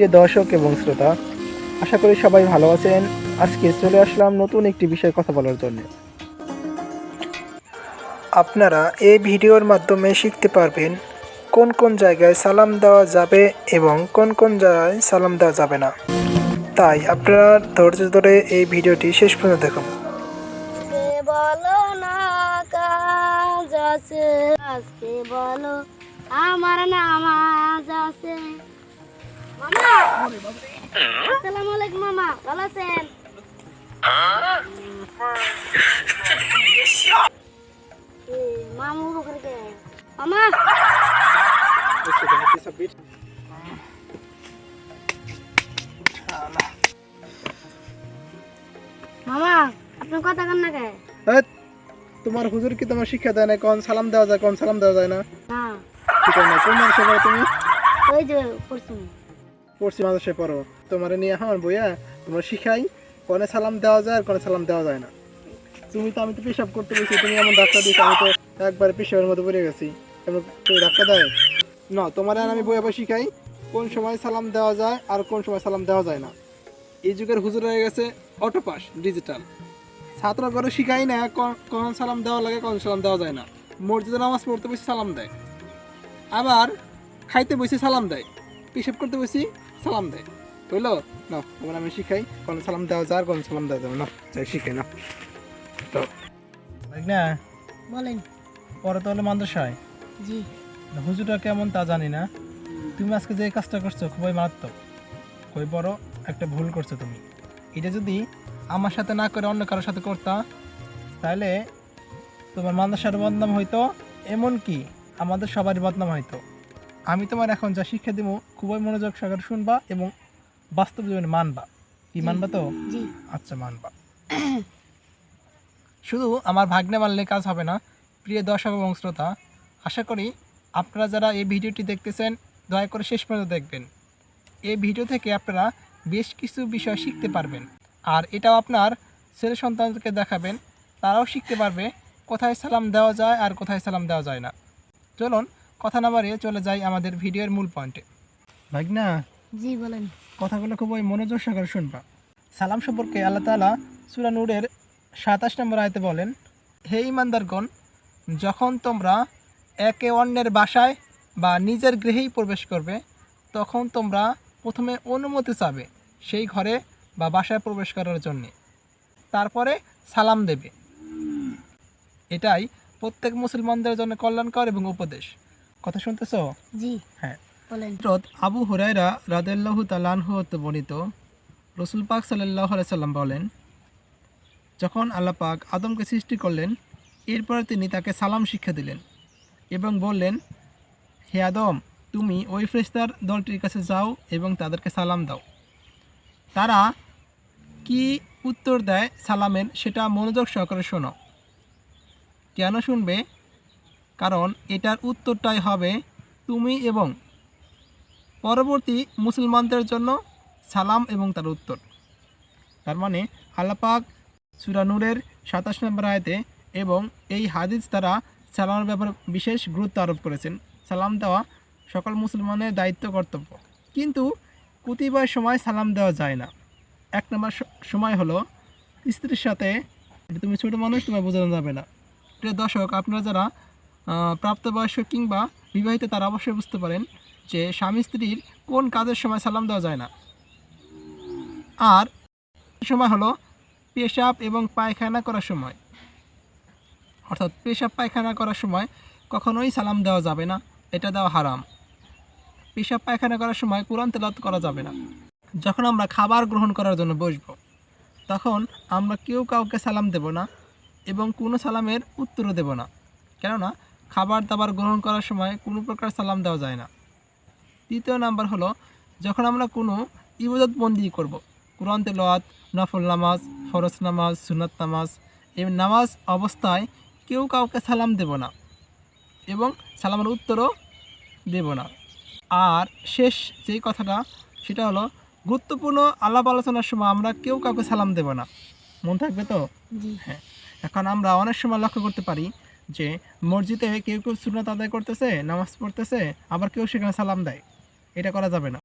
প্রিয় দর্শক এবং শ্রোতা, আশা করি সবাই ভালো আছেন। আজকে চলে আসলাম নতুন একটি বিষয়ে কথা বলার জন্য। আপনারা এই ভিডিওর মাধ্যমে শিখতে পারবেন কোন কোন জায়গায় সালাম দেওয়া যাবে এবং কোন কোন জায়গায় সালাম দেওয়া যাবে না। তাই আপনারা ধৈর্য ধরে এই ভিডিওটি শেষ পর্যন্ত দেখুন। আজকে বলো আমার আছে। মামা আসসালামু আলাইকুম মামা ভালো আছেন? এ, ওখানে কে? মামা? মামা আপনি কথা কন না কে? তোমার হুজুর কি তোমার শিক্ষা দেয় না কোন সালাম দেওয়া যায় কোন সালাম দেওয়া যায় না? না। ঠিক আছে কোন মানুষের তুমি? ওই যে পড়ছি। পড়ছি মানুষে পড়ো। তোমার নিয়ে আমার বইয়া তোমরা শিখাই, কোনে সালাম দেওয়া যায় আর কোনে সালাম দেওয়া যায় না। তুমি তো, আমি তো পেশাব করতে গেছি, তুমি এমন ধাক্কা দিয়েছ, আমি তো একবারে পেশাবের মতো পড়ে গেছি। এমন কেউ ধাক্কা দেয়? না, তোমার আর আমি বইয়া বই শিখাই, কোন সময় সালাম দেওয়া যায় আর কোন সময় সালাম দেওয়া যায় না। এই যুগের হুজুর হয়ে গেছে অটোপাস, ডিজিটাল। ছাত্র করে শিখাই না কখন সালাম দেওয়া লাগে, কখন সালাম দেওয়া যায় না। মসজিদে নামাজ পড়তে বসে সালাম দেয়। আবার খাইতে বসে সালাম দেয়। পিসাব করতে বসি সালাম দেয় বুঝলো না তোমার আমি শিখাই। কোন সালাম দেওয়া যায় আর কোন সালাম দেওয়া যাবে। না যাই শিখাই না তো না বলেন। পরে তাহলে মাদ্রাসায়। জি। হুজুরটা কেমন তা জানি না। তুমি আজকে যে কাজটা করছ খুবই মারাত্মক। খুবই বড় একটা ভুল করছ তুমি। এটা যদি আমার সাথে না করে অন্য কারোর সাথে করতা তাহলে তোমার মাদ্রাসার বদনাম হইতো এমন কি আমাদের সবারই বদনাম হইতো। আমি তোমার এখন যা শিক্ষা দিব খুবই মনোযোগ সহকারে শুনবা এবং বাস্তব জীবনে মানবা। কি মানবা তো? আচ্ছা মানবা। শুধু আমার ভাগ্নে মানলে কাজ হবে না প্রিয় দর্শক এবং শ্রোতা আশা করি আপনারা যারা এই ভিডিওটি দেখতেছেন দয়া করে শেষ পর্যন্ত দেখবেন। এই ভিডিও থেকে আপনারা বেশ কিছু বিষয় শিখতে পারবেন। আর এটাও আপনার ছেলে সন্তানকে দেখাবেন তারাও শিখতে পারবে কোথায় সালাম দেওয়া যায় আর কোথায় সালাম দেওয়া যায় না। চলুন কথা না বাড়িয়ে চলে যাই আমাদের ভিডিওর মূল পয়েন্টে। ভাগনা? জি বলেন। কথাগুলো খুবই মনোযোগ সহকারে শুনবা। সালাম সম্পর্কে আল্লাহ তালা সুরা নূরের সাতাশ নম্বর আয়তে বলেন হে ইমানদারগণ যখন তোমরা একে অন্যের বাসায় বা নিজের গৃহেই প্রবেশ করবে তখন তোমরা প্রথমে অনুমতি চাবে সেই ঘরে বা বাসায় প্রবেশ করার জন্যে। তারপরে সালাম দেবে। এটাই প্রত্যেক মুসলমানদের জন্য কল্যাণকর এবং উপদেশ। কথা শুনতেছো? জি। হ্যাঁ। হজরত আবু হুরাইরা রাদেল্লাহু তালানহু হতে বর্ণিত রসুল পাক সাল্লাহ সাল্লাম বলেন যখন আল্লাহ পাক আদমকে সৃষ্টি করলেন এরপরে তিনি তাকে সালাম শিক্ষা দিলেন এবং বললেন হে আদম তুমি ওই ফ্রেস্তার দলটির কাছে যাও এবং তাদেরকে সালাম দাও। তারা কি উত্তর দেয় সালামের সেটা মনোযোগ সহকারে শোনো। কেন শুনবে? কারণ এটার উত্তরটাই হবে তুমি এবং। পরবর্তী মুসলমানদের জন্য সালাম এবং তার উত্তর। তার মানে আল্লাপাক সুরানুরের সাতাশ নম্বর আয়তে এবং এই হাদিস দ্বারা সালামের ব্যাপারে বিশেষ গুরুত্ব আরোপ করেছেন। সালাম দেওয়া সকল মুসলমানের দায়িত্ব, কর্তব্য। কিন্তু কতিপয় সময় সালাম দেওয়া যায় না। এক নম্বর সময় হলো স্ত্রীর সাথে তুমি ছোটো মানুষ, তোমার বোঝানো যাবে না। প্রিয় দর্শক, আপনারা যারা প্রাপ্তবয়স্ক কিংবা বিবাহিত তারা অবশ্যই বুঝতে পারেন যে স্বামী স্ত্রীর কোন কাজের সময় সালাম দেওয়া যায় না। আর সময় হলো পেশাব এবং পায়খানা করার সময়। অর্থাৎ পেশাব পায়খানা করার সময় কখনোই সালাম দেওয়া যাবে না, এটা দেওয়া হারাম। পেশাব পায়খানা করার সময় কোরআন তেলাত করা যাবে না। যখন আমরা খাবার গ্রহণ করার জন্য বসব, তখন আমরা কেউ কাউকে সালাম দেব না এবং কোনো সালামের উত্তরও দেব না। কেননা খাবার দাবার গ্রহণ করার সময় কোনো প্রকার সালাম দেওয়া যায় না। তৃতীয় নাম্বার হলো যখন আমরা কোনো ইবাদত বন্দি করব কোরআন তেলাওয়াত নফল নামাজ ফরজ নামাজ সুনাত নামাজ এই নামাজ অবস্থায় কেউ কাউকে সালাম দেব না এবং সালামের উত্তরও দেব না। আর শেষ যেই কথাটা সেটা হলো গুরুত্বপূর্ণ আলাপ আলোচনার সময় আমরা কেউ কাউকে সালাম দেব না। মন থাকবে তো? হ্যাঁ। এখন আমরা অনেক সময় লক্ষ্য করতে পারি যে মসজিদে কেউ কেউ সুন্নত আদায় করতেছে, নামাজ পড়তেছে, আবার কেউ সেখানে সালাম দেয়। এটা করা যাবে না।